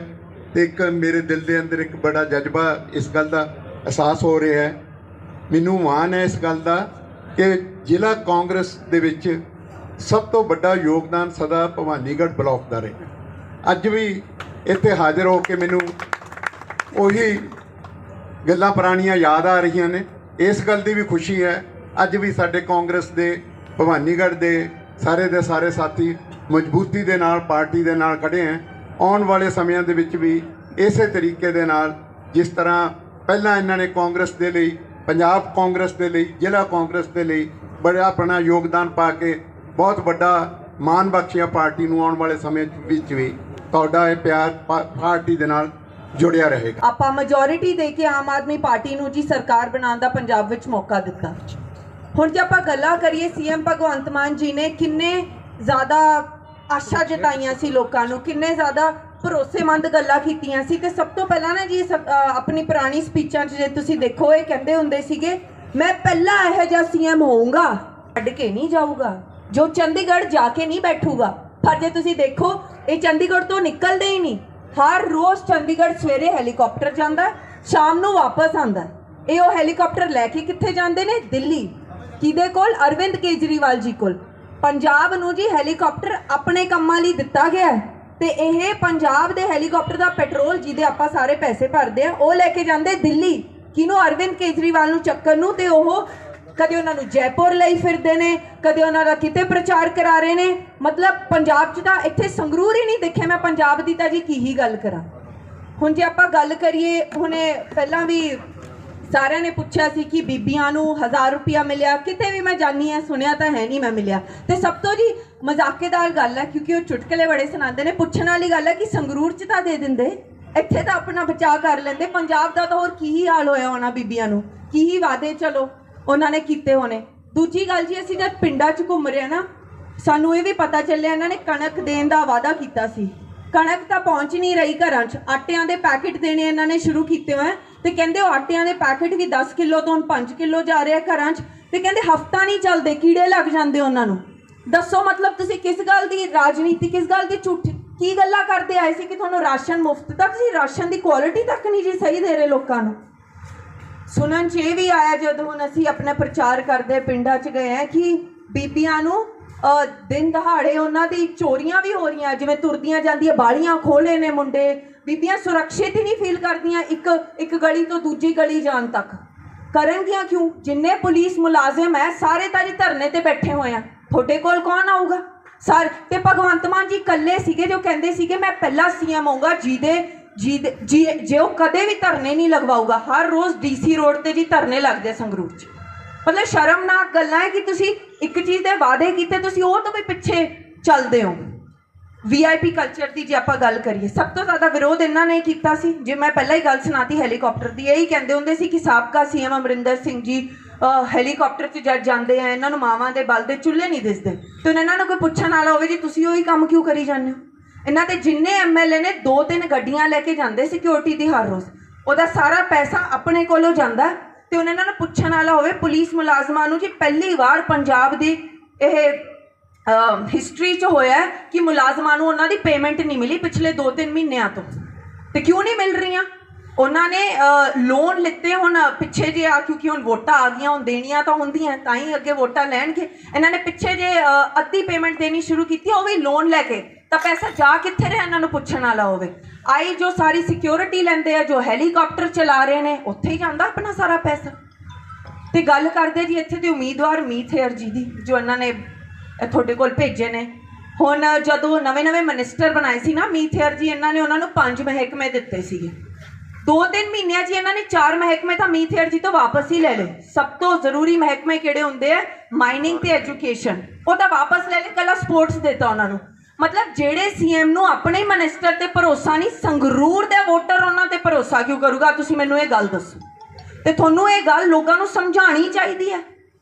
ਤੇ ਇੱਕ ਮੇਰੇ ਦਿਲ ਦੇ ਅੰਦਰ ਇੱਕ ਬੜਾ ਜਜ਼ਬਾ ਇਸ ਗੱਲ ਦਾ ਅਹਿਸਾਸ ਹੋ ਰਿਹਾ ਹੈ। ਮੈਨੂੰ ਮਾਣ ਹੈ ਇਸ ਗੱਲ ਦਾ ਕਿ ਜ਼ਿਲ੍ਹਾ ਕਾਂਗਰਸ ਦੇ ਵਿੱਚ ਸਭ ਤੋਂ ਵੱਡਾ ਯੋਗਦਾਨ ਸਦਾ ਭਵਾਨੀਗੜ੍ਹ ਬਲਾਕ ਦਾ ਰਿਹਾ। ਅੱਜ ਵੀ ਇੱਥੇ ਹਾਜ਼ਰ ਹੋ ਕੇ ਮੈਨੂੰ ਉਹੀ ਗੱਲਾਂ ਪੁਰਾਣੀਆਂ ਯਾਦ ਆ ਰਹੀਆਂ ਨੇ। ਇਸ ਗੱਲ ਦੀ ਵੀ ਖੁਸ਼ੀ ਹੈ, ਅੱਜ ਵੀ ਸਾਡੇ ਕਾਂਗਰਸ ਦੇ, ਭਵਾਨੀਗੜ੍ਹ ਦੇ ਸਾਰੇ ਦੇ ਸਾਰੇ ਸਾਥੀ ਮਜ਼ਬੂਤੀ ਦੇ ਨਾਲ, ਪਾਰਟੀ ਦੇ ਨਾਲ ਖੜੇ ਹੈ। ਆਉਣ ਵਾਲੇ ਸਮਿਆਂ ਦੇ ਵਿੱਚ ਵੀ ਇਸੇ ਤਰੀਕੇ ਦੇ ਨਾਲ ਜਿਸ ਤਰ੍ਹਾਂ ਪਹਿਲਾਂ ਇਹਨਾਂ ਨੇ ਕਾਂਗਰਸ ਦੇ ਲਈ, ਪੰਜਾਬ ਕਾਂਗਰਸ ਦੇ ਲਈ, ਜ਼ਿਲ੍ਹਾ ਕਾਂਗਰਸ ਦੇ ਲਈ ਬੜਾ ਆਪਣਾ ਯੋਗਦਾਨ ਪਾ ਕੇ ਬਹੁਤ ਵੱਡਾ ਮਾਣ ਬਖਸ਼ਿਆ ਪਾਰਟੀ ਨੂੰ ਆਉਣ ਵਾਲੇ ਸਮੇਂ ਵਿੱਚ ਵੀ ਤੁਹਾਡਾ ਇਹ ਪਿਆਰ ਪਾਰਟੀ ਦੇ ਨਾਲ ਜੁੜਿਆ ਰਹੇਗਾ। ਆਪਾਂ ਮੈਜੋਰਿਟੀ ਦੇ ਕੇ ਆਮ ਆਦਮੀ ਪਾਰਟੀ ਨੂੰ ਜੀ ਸਰਕਾਰ ਬਣਾਉਣ ਦਾ ਪੰਜਾਬ ਵਿੱਚ ਮੌਕਾ ਦਿੱਤਾ। ਹੁਣ ਜੇ ਆਪਾਂ ਗੱਲਾਂ ਕਰੀਏ, ਸੀਐਮ ਭਗਵੰਤ ਮਾਨ ਜੀ ਨੇ ਕਿੰਨੇ ਜ਼ਿਆਦਾ ਆਸ਼ਾ ਜਤਾਈਆਂ ਸੀ ਲੋਕਾਂ ਨੂੰ, ਕਿੰਨੇ ਜ਼ਿਆਦਾ ਭਰੋਸੇਮੰਦ ਗੱਲਾਂ ਕੀਤੀਆਂ ਸੀ ਤੇ ਸਭ ਤੋਂ ਪਹਿਲਾਂ ਨਾ ਜੀ ਆਪਣੀ ਪੁਰਾਣੀ ਸਪੀਚਾਂ 'ਚ ਜੇ ਤੁਸੀਂ ਦੇਖੋ, ਇਹ ਕਹਿੰਦੇ ਹੁੰਦੇ ਸੀਗੇ, ਮੈਂ ਪਹਿਲਾਂ ਇਹੋ ਜਿਹਾ ਸੀਐਮ ਹੋਊਂਗਾ, ਛੱਡ ਕੇ ਨਹੀਂ ਜਾਊਗਾ। ਜੋ ਚੰਡੀਗੜ੍ਹ ਜਾ ਕੇ ਨਹੀਂ ਬੈਠੂਗਾ। ਪਰ ਜੇ ਤੁਸੀਂ ਦੇਖੋ, ਇਹ ਚੰਡੀਗੜ੍ਹ ਤੋਂ ਨਿਕਲਦੇ ਹੀ ਨਹੀਂ। ਹਰ ਰੋਜ਼ ਚੰਡੀਗੜ੍ਹ ਸਵੇਰੇ ਹੈਲੀਕਾਪਟਰ ਜਾਂਦਾ ਸ਼ਾਮ ਨੂੰ ਵਾਪਸ ਆਂਦਾ ਇਹ ਉਹ ਹੈਲੀਕਾਪਟਰ ਲੈ ਕੇ ਕਿੱਥੇ ਜਾਂਦੇ ਨੇ? ਦਿੱਲੀ। ਕਿਹਦੇ ਕੋਲ? ਅਰਵਿੰਦ ਕੇਜਰੀਵਾਲ ਜੀ ਕੋਲ। ਪੰਜਾਬ ਨੂੰ ਜੀ ਹੈਲੀਕਾਪਟਰ ਆਪਣੇ ਕੰਮਾਂ ਲਈ ਦਿੱਤਾ ਗਿਆ ਹੈ। ਤੇ ਇਹ ਪੰਜਾਬ ਦੇ ਹੈਲੀਕਾਪਟਰ ਦਾ ਪੈਟਰੋਲ ਜਿਹਦੇ ਆਪਾਂ ਸਾਰੇ ਪੈਸੇ ਭਰਦੇ ਆ, ਉਹ ਲੈ ਕੇ ਜਾਂਦੇ ਦਿੱਲੀ। ਕਿਹਨੂੰ? ਅਰਵਿੰਦ ਕੇਜਰੀਵਾਲ ਨੂੰ ਚੱਕਰ ਨੂੰ ਤੇ ਉਹ ਕਦੇ ਉਹਨਾਂ ਨੂੰ ਜੈਪੁਰ ਲਈ ਫਿਰਦੇ ਨੇ, ਕਦੇ ਉਹਨਾਂ ਦਾ ਕਿਤੇ ਪ੍ਰਚਾਰ ਕਰਾ ਰਹੇ ਨੇ। ਮਤਲਬ ਪੰਜਾਬ 'ਚ ਤਾਂ ਇੱਥੇ ਸੰਗਰੂਰ ਹੀ ਨਹੀਂ ਦੇਖਿਆ ਮੈਂ ਪੰਜਾਬ ਦੀ ਤਾਂ ਜੀ ਕੀ ਹੀ ਗੱਲ ਕਰਾਂ। ਹੁਣ ਜੇ ਆਪਾਂ ਗੱਲ ਕਰੀਏ, ਹੁਣੇ ਪਹਿਲਾਂ ਵੀ ਸਾਰਿਆਂ ਨੇ ਪੁੱਛਿਆ ਸੀ ਕਿ ਬੀਬੀਆਂ ਨੂੰ 1000 ਰੁਪਿਆ ਮਿਲਿਆ, ਕਿਤੇ ਵੀ ਮੈਂ ਜਾਣੀ ਆ ਸੁਣਿਆ ਤਾਂ ਹੈ ਨਹੀਂ ਮੈਂ ਮਿਲਿਆ। ਤੇ ਸਭ ਤੋਂ ਜੀ ਮਜ਼ਾਕੇਦਾਰ ਗੱਲ ਹੈ, ਕਿਉਂਕਿ ਉਹ ਚੁਟਕਲੇ ਬੜੇ ਸੁਣਾਉਂਦੇ ਨੇ, ਪੁੱਛਣ ਵਾਲੀ ਗੱਲ ਹੈ ਕਿ ਸੰਗਰੂਰ 'ਚ ਤਾਂ ਦੇ ਦਿੰਦੇ, ਇੱਥੇ ਤਾਂ ਆਪਣਾ ਬਚਾਅ ਕਰ ਲੈਂਦੇ, ਪੰਜਾਬ ਦਾ ਤਾਂ ਹੋਰ ਕੀ ਹੀ ਹਾਲ ਹੋਇਆ ਹੋਣਾ ਬੀਬੀਆਂ ਨੂੰ? ਕੀ ਹੀ ਵਾਦੇ ਚਲੋ। ਉਹਨਾਂ ਨੇ ਕੀਤੇ ਹੋਣੇ। ਦੂਜੀ ਗੱਲ ਜੀ, ਅਸੀਂ ਜਦ ਪਿੰਡਾਂ 'ਚ ਘੁੰਮ ਰਹੇ ਆ ਨਾ, ਸਾਨੂੰ ਇਹ ਵੀ ਪਤਾ ਚੱਲਿਆ, ਇਹਨਾਂ ਨੇ ਕਣਕ ਦੇਣ ਦਾ ਵਾਅਦਾ ਕੀਤਾ ਸੀ। ਕਣਕ ਤਾਂ ਪਹੁੰਚ ਨਹੀਂ ਰਹੀ ਘਰਾਂ 'ਚ। ਆਟਿਆਂ ਦੇ ਪੈਕੇਟ ਦੇਣੇ ਇਹਨਾਂ ਨੇ ਸ਼ੁਰੂ ਕੀਤੇ ਹੋਏ। ਆ ਤੇ ਕਹਿੰਦੇ ਉਹ ਆਟਿਆਂ ਦੇ ਪੈਕੇਟ ਵੀ 10 ਕਿਲੋ ਤੋਂ ਹੁਣ 5 ਕਿਲੋ ਜਾ ਰਹੇ ਘਰਾਂ 'ਚ। ਤੇ ਕਹਿੰਦੇ ਹਫਤਾ ਨਹੀਂ ਚੱਲਦੇ, ਕੀੜੇ ਲੱਗ ਜਾਂਦੇ ਉਹਨਾਂ ਨੂੰ। ਦੱਸੋ ਮਤਲਬ ਤੁਸੀਂ ਕਿਸ ਗੱਲ ਦੀ ਰਾਜਨੀਤੀ, ਕਿਸ ਗੱਲ ਦੀ ਝੂਠ, ਕੀ ਗੱਲਾਂ ਕਰਦੇ ਆਏ ਸੀ ਕਿ ਤੁਹਾਨੂੰ ਰਾਸ਼ਨ ਮੁਫਤ ਤੱਕ ਤੁਸੀਂ ਰਾਸ਼ਨ ਦੀ ਕੁਆਲਿਟੀ ਤੱਕ ਨਹੀਂ ਜੀ, ਸਹੀ ਦੇ ਰਹੇ ਲੋਕਾਂ ਨੂੰ। ਸੁਣਨ 'ਚ ਇਹ ਵੀ ਆਇਆ ਜਦੋਂ ਹੁਣ ਅਸੀਂ ਆਪਣਾ ਪ੍ਰਚਾਰ ਕਰਦੇ ਪਿੰਡਾਂ 'ਚ ਗਏ ਆ ਕਿ ਬੀਬੀਆਂ ਨੂੰ ਦਿਨ ਦਹਾੜੇ ਉਹਨਾਂ ਦੀ ਚੋਰੀਆਂ ਵੀ ਹੋ ਰਹੀਆਂ, ਜਿਵੇਂ ਤੁਰਦੀਆਂ ਜਾਂਦੀਆਂ, ਬਾਲੀਆਂ ਖੋਲੇ ਨੇ ਮੁੰਡੇ, ਬੀਬੀਆਂ ਸੁਰੱਖਿਅਤ ਹੀ ਨਹੀਂ ਫੀਲ ਕਰਦੀਆਂ ਇੱਕ ਇੱਕ ਗਲੀ ਤੋਂ ਦੂਜੀ ਗਲੀ ਜਾਣ ਤੱਕ। ਕਰਨਗੀਆਂ ਕਿਉਂ? ਜਿੰਨੇ ਪੁਲਿਸ ਮੁਲਾਜ਼ਮ ਹੈ ਸਾਰੇ ਤਾਂ ਜੀ ਧਰਨੇ ਤੇ ਬੈਠੇ ਹੋਏ ਆ। ਤੁਹਾਡੇ ਕੋਲ ਕੌਣ ਆਊਗਾ? ਸਰ, ਤੇ ਭਗਵੰਤ ਮਾਨ ਜੀ ਇਕੱਲੇ ਸੀਗੇ ਜੋ ਕਹਿੰਦੇ ਸੀਗੇ, ਮੈਂ ਪਹਿਲਾ ਸੀਐਮ ਆਊਂਗਾ ਜਿਹਦੇ ਜੀ- ਜੇ ਉਹ ਕਦੇ ਵੀ ਧਰਨੇ ਨਹੀਂ ਲਗਵਾਊਗਾ ਹਰ ਰੋਜ਼ ਡੀਸੀ ਰੋਡ ਤੇ ਜੀ ਧਰਨੇ ਲੱਗਦੇ ਸੰਗਰੂਰ 'ਚ। ਮਤਲਬ ਸ਼ਰਮਨਾਕ ਗੱਲਾਂ ਹੈ ਕਿ ਤੁਸੀਂ ਇੱਕ ਚੀਜ਼ ਦੇ ਵਾਅਦੇ ਕੀਤੇ ਤੁਸੀਂ ਉਹ ਤੋਂ ਵੀ ਪਿੱਛੇ ਚੱਲਦੇ ਹੋ। ਵੀਆਈਪੀ ਕਲਚਰ ਦੀ ਜੇ ਆਪਾਂ ਗੱਲ ਕਰੀਏ ਸਭ ਤੋਂ ਜ਼ਿਆਦਾ ਵਿਰੋਧ ਇਹਨਾਂ ਨੇ ਕੀਤਾ ਸੀ। ਜੇ ਮੈਂ ਪਹਿਲਾਂ ਹੀ ਗੱਲ ਸੁਣਾਤੀ ਹੈਲੀਕਾਪਟਰ ਦੀ ਇਹੀ ਕਹਿੰਦੇ ਹੁੰਦੇ ਸੀ ਕਿ ਸਾਬਕਾ ਸੀਐਮ ਅਮਰਿੰਦਰ ਸਿੰਘ ਜੀ ਅਹ, ਹੈਲੀਕਾਪਟਰ 'ਚ ਜਦ ਜਾਂਦੇ ਆ ਇਹਨਾਂ ਨੂੰ ਮਾਵਾਂ ਦੇ ਬਲ ਦੇ ਚੁੱਲ੍ਹੇ ਨਹੀਂ ਦਿਸਦੇ। ਤੇ ਹੁਣ ਇਹਨਾਂ ਨੂੰ ਕੋਈ ਪੁੱਛਣ ਵਾਲਾ ਹੋਵੇ ਜੀ ਤੁਸੀਂ ਉਹੀ ਕੰਮ ਕਿਉਂ ਕਰੀ ਜਾਂਦੇ ਹੋ? ਇਹਨਾਂ ਦੇ ਜਿੰਨੇ ਐਮਐਲਏ ਨੇ ਦੋ ਤਿੰਨ ਗੱਡੀਆਂ ਲੈ ਕੇ ਜਾਂਦੇ ਸਿਕਿਉਰਿਟੀ ਦੀ ਹਰ ਰੋਜ਼। ਉਹਦਾ ਸਾਰਾ ਪੈਸਾ ਆਪਣੇ ਕੋਲੋਂ ਜਾਂਦਾ ਤੇ ਉਹਨਾਂ ਨੂੰ ਪੁੱਛਣ ਵਾਲਾ ਹੋਵੇ, ਪੁਲਿਸ ਮੁਲਾਜ਼ਮਾਂ ਨੂੰ ਜੀ ਪਹਿਲੀ ਵਾਰ ਪੰਜਾਬ ਦੀ ਇਹ ਹਿਸਟਰੀ 'ਚ ਹੋਇਆ ਕਿ ਮੁਲਾਜ਼ਮਾਂ ਨੂੰ ਉਹਨਾਂ ਦੀ ਪੇਮੈਂਟ ਨਹੀਂ ਮਿਲੀ ਪਿਛਲੇ 2-3 ਮਹੀਨਿਆਂ ਤੋਂ। ਤੇ ਕਿਉਂ ਨਹੀਂ ਮਿਲ ਰਹੀਆਂ? ਉਹਨਾਂ ਨੇ ਲੋਨ ਲਿੱਤੇ ਹੁਣ ਪਿੱਛੇ ਜੇ ਆ, ਕਿਉਂਕਿ ਹੁਣ ਵੋਟਾਂ ਆ ਗਈਆਂ, ਹੁਣ ਦੇਣੀਆਂ ਤਾਂ ਹੁੰਦੀਆਂ, ਤਾਂ ਹੀ ਅੱਗੇ ਵੋਟਾਂ ਲੈਣਗੇ। ਇਹਨਾਂ ਨੇ ਪਿੱਛੇ ਜੇ ਅੱਧੀ ਪੇਮੈਂਟ ਦੇਣੀ ਸ਼ੁਰੂ ਕੀਤੀ, ਉਹ ਵੀ ਲੋਨ ਲੈ ਕੇ ਤਾਂ ਪੈਸਾ ਜਾ ਕਿੱਥੇ ਰਿਹਾ ਇਹਨਾਂ ਨੂੰ ਪੁੱਛਣ ਵਾਲਾ ਹੋਵੇ? ਆਈ ਜੋ ਸਾਰੀ ਸਿਕਿਉਰਿਟੀ ਲੈਂਦੇ ਆ, ਜੋ ਹੈਲੀਕਾਪਟਰ ਚਲਾ ਰਹੇ ਨੇ, ਉੱਥੇ ਹੀ ਜਾਂਦਾ ਆਪਣਾ ਸਾਰਾ ਪੈਸਾ? ਤੇ ਗੱਲ ਕਰਦੇ ਜੀ ਇੱਥੇ ਦੇ ਉਮੀਦਵਾਰ ਮੀਤ ਹੇਅਰ ਜੀ ਦੀ, ਜੋ ਇਹਨਾਂ ਨੇ ਤੁਹਾਡੇ ਕੋਲ ਭੇਜੇ ਨੇ। ਹੁਣ ਜਦੋਂ ਨਵੇਂ-ਨਵੇਂ ਮਿਨਿਸਟਰ ਬਣਾਏ ਸੀ ਨਾ ਮੀਤ ਹੇਅਰ ਜੀ, ਇਹਨਾਂ ਨੇ ਉਹਨਾਂ ਨੂੰ ਪੰਜ ਮਹਿਕਮੇ ਦਿੱਤੇ ਸੀਗੇ। ਦੋ ਤਿੰਨ ਮਹੀਨਿਆਂ 'ਚ ਇਹਨਾਂ ਨੇ ਚਾਰ ਮਹਿਕਮੇ ਤਾਂ ਮੀਤ ਹੇਅਰ ਜੀ ਤੋਂ ਵਾਪਸ ਹੀ ਲੈ ਲਏ। ਸਭ ਤੋਂ ਜ਼ਰੂਰੀ ਮਹਿਕਮੇ ਕਿਹੜੇ ਹੁੰਦੇ ਆ? ਮਾਈਨਿੰਗ ਤੇ ਐਜੂਕੇਸ਼ਨ ਉਹ ਤਾਂ ਵਾਪਸ ਲੈ ਲਏ, ਕੱਲਾ ਸਪੋਰਟਸ ਦਿੱਤਾ ਉਹਨਾਂ ਨੂੰ। ਮਤਲਬ ਜਿਹੜੇ ਸੀਐਮ ਨੂੰ ਆਪਣੇ ਮਿਨਿਸਟਰ ਤੇ ਭਰੋਸਾ ਨਹੀਂ, ਸੰਗਰੂਰ ਦੇ ਵੋਟਰ ਉਹਨਾਂ ਤੇ ਭਰੋਸਾ ਕਿਉਂ ਕਰੂਗਾ? ਤੁਸੀਂ ਮੈਨੂੰ ਇਹ ਗੱਲ ਦੱਸੋ। ਤੇ ਤੁਹਾਨੂੰ ਇਹ ਗੱਲ ਲੋਕਾਂ ਨੂੰ ਸਮਝਾਣੀ ਚਾਹੀਦੀ ਹੈ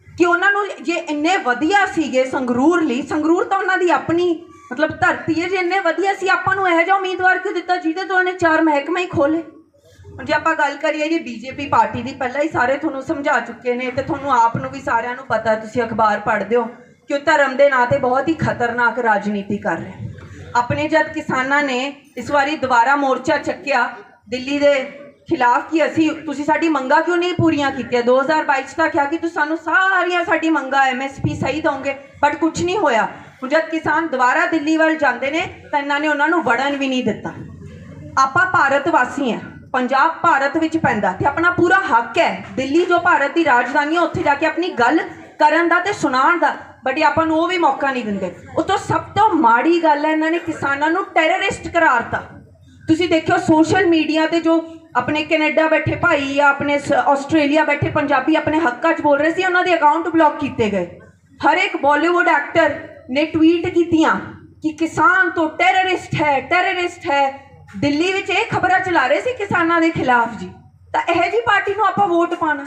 ਕਿ ਉਹਨਾਂ ਨੂੰ ਜੇ ਇੰਨੇ ਵਧੀਆ ਸੀਗੇ ਸੰਗਰੂਰ ਲਈ, ਸੰਗਰੂਰ ਤਾਂ ਉਹਨਾਂ ਦੀ ਆਪਣੀ ਮਤਲਬ ਧਰਤੀ ਹੈ, ਜੇ ਇੰਨੇ ਵਧੀਆ ਸੀ, ਆਪਾਂ ਨੂੰ ਇਹੋ ਜਿਹਾ ਉਮੀਦਵਾਰ ਕਿਉਂ ਦਿੱਤਾ ਜਿਹਦੇ ਤੋਂ ਉਹਨੇ ਚਾਰ ਮਹਿਕਮੇ ਹੀ ਖੋਲੇ ਹੁਣ ਜੇ ਆਪਾਂ ਗੱਲ ਕਰੀਏ ਜੀ ਬੀਜੇਪੀ ਪਾਰਟੀ ਦੀ, ਪਹਿਲਾਂ ਹੀ ਸਾਰੇ ਤੁਹਾਨੂੰ ਸਮਝਾ ਚੁੱਕੇ ਨੇ ਤੇ ਤੁਹਾਨੂੰ ਆਪ ਨੂੰ ਵੀ ਸਾਰਿਆਂ ਨੂੰ ਪਤਾ, ਤੁਸੀਂ ਅਖਬਾਰ ਪੜ੍ਹਦੇ ਹੋ। ਕਿ ਉਹ ਧਰਮ ਦੇ ਨਾਂ ਤੇ ਬਹੁਤ ਹੀ ਖਤਰਨਾਕ ਰਾਜਨੀਤੀ ਕਰ ਰਹੇ ਆਪਣੇ ਜਦ ਕਿਸਾਨਾਂ ਨੇ ਇਸ ਵਾਰੀ ਦੁਬਾਰਾ ਮੋਰਚਾ ਚੱਕਿਆ, ਦਿੱਲੀ ਦੇ ਖਿਲਾਫ ਕਿ ਅਸੀਂ, ਤੁਸੀਂ ਸਾਡੀ ਮੰਗਾਂ ਕਿਉਂ ਨਹੀਂ ਪੂਰੀਆਂ ਕੀਤੀਆਂ? 2022 ਚ ਤਾਂ ਕਿਹਾ ਕਿ ਤੁਸੀਂ ਸਾਨੂੰ ਸਾਰੀਆਂ ਸਾਡੀ ਮੰਗਾਂ ਐਮਐਸਪੀ ਸਹੀ ਦੋਗੇ ਬਟ ਕੁਝ ਨਹੀਂ ਹੋਇਆ। ਹੁਣ ਜਦ ਕਿਸਾਨ ਦੁਬਾਰਾ ਦਿੱਲੀ ਵੱਲ ਜਾਂਦੇ ਨੇ, ਤਾਂ ਇਹਨਾਂ ਨੇ ਉਹਨਾਂ ਨੂੰ ਵੜਨ ਵੀ ਨਹੀਂ ਦਿੱਤਾ। ਆਪਾਂ ਭਾਰਤ ਵਾਸੀ ਹਾਂ, ਪੰਜਾਬ ਭਾਰਤ ਵਿੱਚ ਪੈਂਦਾ ਤੇ ਆਪਣਾ ਪੂਰਾ ਹੱਕ ਹੈ। ਦਿੱਲੀ ਜੋ ਭਾਰਤ ਦੀ ਰਾਜਧਾਨੀ ਹੈ, ਉੱਥੇ ਜਾ ਕੇ ਆਪਣੀ ਗੱਲ ਕਰਨ ਦਾ ਤੇ ਸੁਣਾਉਣ ਦਾ। ਬਟ ਇਹ ਆਪਾਂ ਨੂੰ ਉਹ ਵੀ ਮੌਕਾ ਨਹੀਂ ਦਿੰਦੇ। ਉਹ ਤੋਂ ਸਭ ਤੋਂ ਮਾੜੀ ਗੱਲ ਹੈ, ਇਹਨਾਂ ਨੇ ਕਿਸਾਨਾਂ ਨੂੰ ਟੈਰਰਿਸਟ ਕਰਾਰਤਾ। ਤੁਸੀਂ ਦੇਖਿਓ ਸੋਸ਼ਲ ਮੀਡੀਆ ਤੇ ਜੋ ਆਪਣੇ ਕੈਨੇਡਾ ਬੈਠੇ ਭਾਈ ਆ ਆਪਣੇ ਸ- ਆਸਟ੍ਰੇਲੀਆ ਬੈਠੇ ਪੰਜਾਬੀ ਆਪਣੇ ਹੱਕਾਂ 'ਚ ਬੋਲ ਰਹੇ ਸੀ, ਉਹਨਾਂ ਦੇ ਅਕਾਊਂਟ ਬਲੌਕ ਕੀਤੇ ਗਏ। ਹਰ ਇੱਕ ਬਾਲੀਵੁੱਡ ਐਕਟਰ ਨੇ ਟਵੀਟ ਕੀਤੀਆਂ ਕਿ ਕਿਸਾਨ ਤੋਂ ਟੈਰਰਿਸਟ ਹੈ ਟੈਰਰਿਸਟ ਹੈ। ਦਿੱਲੀ ਵਿੱਚ ਇਹ ਖਬਰਾਂ ਚਲਾ ਰਹੇ ਸੀ ਕਿਸਾਨਾਂ ਦੇ ਖਿਲਾਫ ਜੀ। ਤਾਂ ਇਹ ਜੀ ਪਾਰਟੀ ਨੂੰ ਆਪਾਂ ਵੋਟ ਪਾਣਾ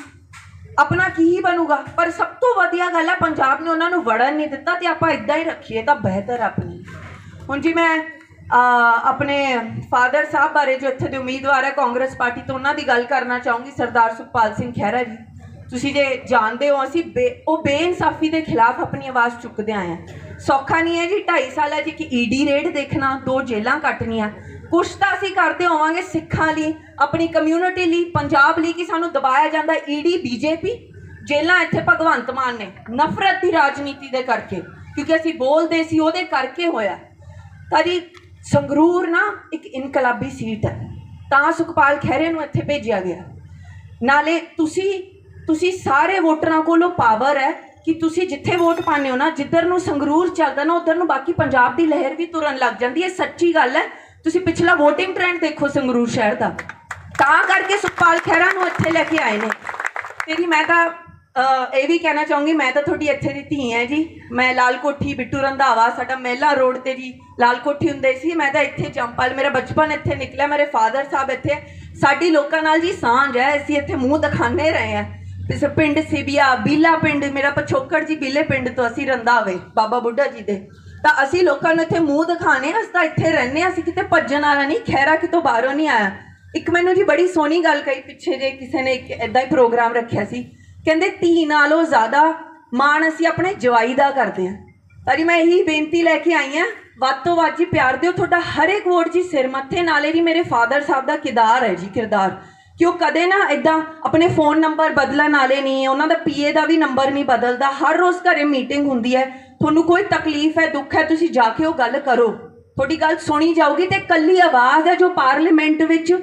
ਆਪਣਾ ਕੀ ਹੀ ਬਣੂਗਾ? ਪਰ ਸਭ ਤੋਂ ਵਧੀਆ ਗੱਲ ਹੈ, ਪੰਜਾਬ ਨੇ ਉਹਨਾਂ ਨੂੰ ਵੜਨ ਨਹੀਂ ਦਿੱਤਾ ਤੇ ਆਪਾਂ ਇਦਾਂ ਹੀ ਰੱਖੀਏ ਤਾਂ ਬਿਹਤਰ ਆਪਣੀ। ਹੁਣ ਜੀ ਮੈਂ ਆਪਣੇ ਫਾਦਰ ਸਾਹਿਬ ਬਾਰੇ ਜੋ ਇੱਥੇ ਦੇ ਉਮੀਦਵਾਰ ਹੈ, ਕਾਂਗਰਸ ਪਾਰਟੀ ਤੋਂ ਉਹਨਾਂ ਦੀ ਗੱਲ ਕਰਨਾ ਚਾਹੂੰਗੀ, ਸਰਦਾਰ ਸੁਖਪਾਲ ਸਿੰਘ ਖਹਿਰਾ ਜੀ। ਤੁਸੀਂ ਜੇ ਜਾਣਦੇ ਹੋ, ਅਸੀਂ ਬੇ- ਉਹ ਬੇਇਨਸਾਫੀ ਦੇ ਖਿਲਾਫ ਆਪਣੀ ਆਵਾਜ਼ ਚੁੱਕਦੇ ਆਏ ਹਾਂ। ਸੌਖਾ ਨਹੀਂ ਹੈ ਜੀ 2.5 ਸਾਲਾਂ 'ਚ ਕਿ ਈਡੀ ਰੇਡ ਦੇਖਣਾ, ਦੋ ਜੇਲਾਂ ਕੱਟਣੀਆਂ। ਕੁਛ ਤਾਂ ਅਸੀਂ ਕਰਦੇ ਹੋਵਾਂਗੇ ਸਿੱਖਾਂ ਲਈ, ਆਪਣੀ ਕਮਿਊਨਿਟੀ ਲਈ, ਪੰਜਾਬ ਲਈ ਕਿ ਸਾਨੂੰ ਦਬਾਇਆ ਜਾਂਦਾ ਈਡੀ ਬੀਜੇਪੀ ਜੇਲਾਂ ਇੱਥੇ ਭਗਵੰਤ ਮਾਨ ਨੇ, ਨਫ਼ਰਤ ਦੀ ਰਾਜਨੀਤੀ ਦੇ ਕਰਕੇ, ਕਿਉਂਕਿ ਅਸੀਂ ਬੋਲਦੇ ਸੀ, ਉਹਦੇ ਕਰਕੇ ਹੋਇਆ। ਤਾਂ ਜੀ ਸੰਗਰੂਰ ਨਾ ਇੱਕ ਇਨਕਲਾਬੀ ਸੀਟ ਹੈ, ਤਾਂ ਸੁਖਪਾਲ ਖਹਿਰੇ ਨੂੰ ਇੱਥੇ ਭੇਜਿਆ ਗਿਆ। ਨਾਲੇ ਤੁਸੀਂ ਤੁਸੀਂ ਸਾਰੇ ਵੋਟਰਾਂ ਕੋਲੋਂ ਪਾਵਰ ਹੈ ਕਿ ਤੁਸੀਂ ਜਿੱਥੇ ਵੋਟ ਪਾਉਂਦੇ ਹੋ ਨਾ, ਜਿੱਧਰ ਨੂੰ ਸੰਗਰੂਰ ਚੱਲਦਾ ਨਾ, ਉਧਰ ਨੂੰ ਬਾਕੀ ਪੰਜਾਬ ਦੀ ਲਹਿਰ ਵੀ ਤੁਰਨ ਲੱਗ ਜਾਂਦੀ ਹੈ, ਸੱਚੀ ਗੱਲ ਹੈ। ਤੁਸੀਂ ਪਿਛਲਾ VOTING ਟ੍ਰੈਂਡ ਦੇਖੋ ਸੰਗਰੂਰ ਸ਼ਹਿਰ ਦਾ। ਤਾਂ ਕਰਕੇ ਸੁਖਪਾਲ ਖਹਿਰਾ ਨੂੰ ਇੱਥੇ ਲੈ ਕੇ ਆਏ ਨੇ। ਤੇਰੀ ਮੈਂ ਤਾਂ ਇਹ ਵੀ ਕਹਿਣਾ ਚਾਹੂੰਗੀ, ਮੈਂ ਤਾਂ ਤੁਹਾਡੀ ਇੱਥੇ ਦੀ ਧੀ ਹਾਂ ਜੀ। ਮੈਂ ਲਾਲ ਕੋਠੀ ਬਿੱਟੂ ਰੰਧਾਵਾ, ਸਾਡਾ ਮਹਿਲਾ ਰੋਡ ਤੇ ਜੀ ਲਾਲ ਕੋਠੀ ਹੁੰਦੇ ਸੀ। ਮੈਂ ਤਾਂ ਇੱਥੇ ਜੰਪਲ ਮੇਰਾ ਬਚਪਨ ਇੱਥੇ ਨਿਕਲਿਆ, ਮੇਰੇ ਫਾਦਰ ਸਾਹਿਬ ਇੱਥੇ। ਸਾਡੀ ਲੋਕਾਂ ਨਾਲ ਜੀ ਸਾਂਝ ਹੈ, ਅਸੀਂ ਇੱਥੇ ਮੂੰਹ ਦਿਖਾਣੇ ਰਹੇ ਹਾਂ। ਇਸ ਪਿੰਡ ਸਿਬੀਆ, ਬੀਲਾ ਪਿੰਡ, ਮੇਰਾ ਪਛੋਕੜ ਜੀ ਬੀਲੇ ਪਿੰਡ ਤੋਂ ਅਸੀਂ ਰੰਧਾਵੇ, ਬਾਬਾ ਬੁੱਢਾ ਜੀ ਦੇ। ਤਾਂ ਅਸੀਂ ਲੋਕਾਂ ਨੂੰ ਇੱਥੇ ਮੂੰਹ ਦਿਖਾਣੇ ਅਸੀਂ ਤਾਂ ਇੱਥੇ ਰਹਿੰਦੇ ਹਾਂ, ਅਸੀਂ ਕਿਤੇ ਭੱਜਣ ਵਾਲਾ ਨਹੀਂ ਖੈਰਾ ਕਿਤੋਂ ਬਾਹਰੋਂ ਨਹੀਂ ਆਇਆ। ਇੱਕ ਮੈਨੂੰ ਜੀ ਬੜੀ ਸੋਹਣੀ ਗੱਲ ਕਹੀ ਪਿੱਛੇ ਜੇ ਕਿਸੇ ਨੇ ਇੱਕ ਇਦਾਂ ਹੀ ਪ੍ਰੋਗਰਾਮ ਰੱਖਿਆ ਸੀ। ਕਹਿੰਦੇ, ਧੀ ਨਾਲੋਂ ਜ਼ਿਆਦਾ ਮਾਣ ਅਸੀਂ ਆਪਣੇ ਜਵਾਈ ਦਾ ਕਰਦੇ ਹਾਂ। ਤਾਂ ਜੀ ਮੈਂ ਇਹੀ ਬੇਨਤੀ ਲੈ ਕੇ ਆਈ ਹਾਂ, ਵੱਧ ਤੋਂ ਵੱਧ ਜੀ ਪਿਆਰ ਦਿਓ। ਤੁਹਾਡਾ ਹਰ ਇੱਕ ਵੋਟ ਜੀ ਸਿਰ ਮੱਥੇ, ਨਾਲੇ ਵੀ ਮੇਰੇ ਫਾਦਰ ਸਾਹਿਬ ਦਾ ਕਿਰਦਾਰ ਹੈ ਜੀ, ਕਿਰਦਾਰ। ਕਿ ਉਹ ਕਦੇ ਨਾ ਇਦਾਂ ਆਪਣੇ ਫੋਨ ਨੰਬਰ ਬਦਲਣ ਵਾਲੇ ਨਹੀਂ ਉਹਨਾਂ ਦਾ ਪੀਏ ਦਾ ਵੀ ਨੰਬਰ ਨਹੀਂ ਬਦਲਦਾ। ਹਰ ਰੋਜ਼ ਘਰੇ ਮੀਟਿੰਗ ਹੁੰਦੀ ਹੈ। ਤੁਹਾਨੂੰ ਕੋਈ ਤਕਲੀਫ ਹੈ, ਦੁੱਖ ਹੈ, ਤੁਸੀਂ ਜਾ ਕੇ ਉਹ ਗੱਲ ਕਰੋ। ਤੁਹਾਡੀ ਗੱਲ ਸੁਣੀ ਜਾਊਗੀ ਤੇ ਕੱਲੀ ਆਵਾਜ਼ ਹੈ ਜੋ ਪਾਰਲੀਮੈਂਟ ਵਿੱਚ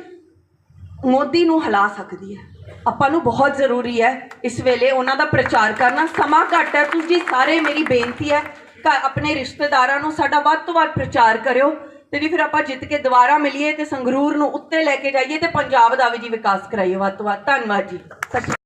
ਮੋਦੀ ਨੂੰ ਹਿਲਾ ਸਕਦੀ ਹੈ। ਆਪਾਂ ਨੂੰ ਬਹੁਤ ਜ਼ਰੂਰੀ ਹੈ ਇਸ ਵੇਲੇ ਉਹਨਾਂ ਦਾ ਪ੍ਰਚਾਰ ਕਰਨਾ। ਸਮਾਂ ਘੱਟ ਹੈ, ਤੁਸੀਂ ਸਾਰੇ ਮੇਰੀ ਬੇਨਤੀ ਹੈ ਘਰ ਆਪਣੇ ਰਿਸ਼ਤੇਦਾਰਾਂ ਨੂੰ ਸਾਡਾ ਵੱਧ ਤੋਂ ਵੱਧ ਪ੍ਰਚਾਰ ਕਰਿਓ। ਤੇ ਜੀ ਫਿਰ ਆਪਾਂ ਜਿੱਤ ਕੇ ਦੁਬਾਰਾ ਮਿਲੀਏ ਤੇ ਸੰਗਰੂਰ ਨੂੰ ਉੱਤੇ ਲੈ ਕੇ ਜਾਈਏ ਤੇ ਪੰਜਾਬ ਦਾ ਵੀ ਜੀ ਵਿਕਾਸ ਕਰਾਈਏ ਵੱਧ ਤੋਂ ਵੱਧ। ਧੰਨਵਾਦ ਜੀ। ਸਤਿ ਸ਼੍ਰੀ ਅਕਾਲ।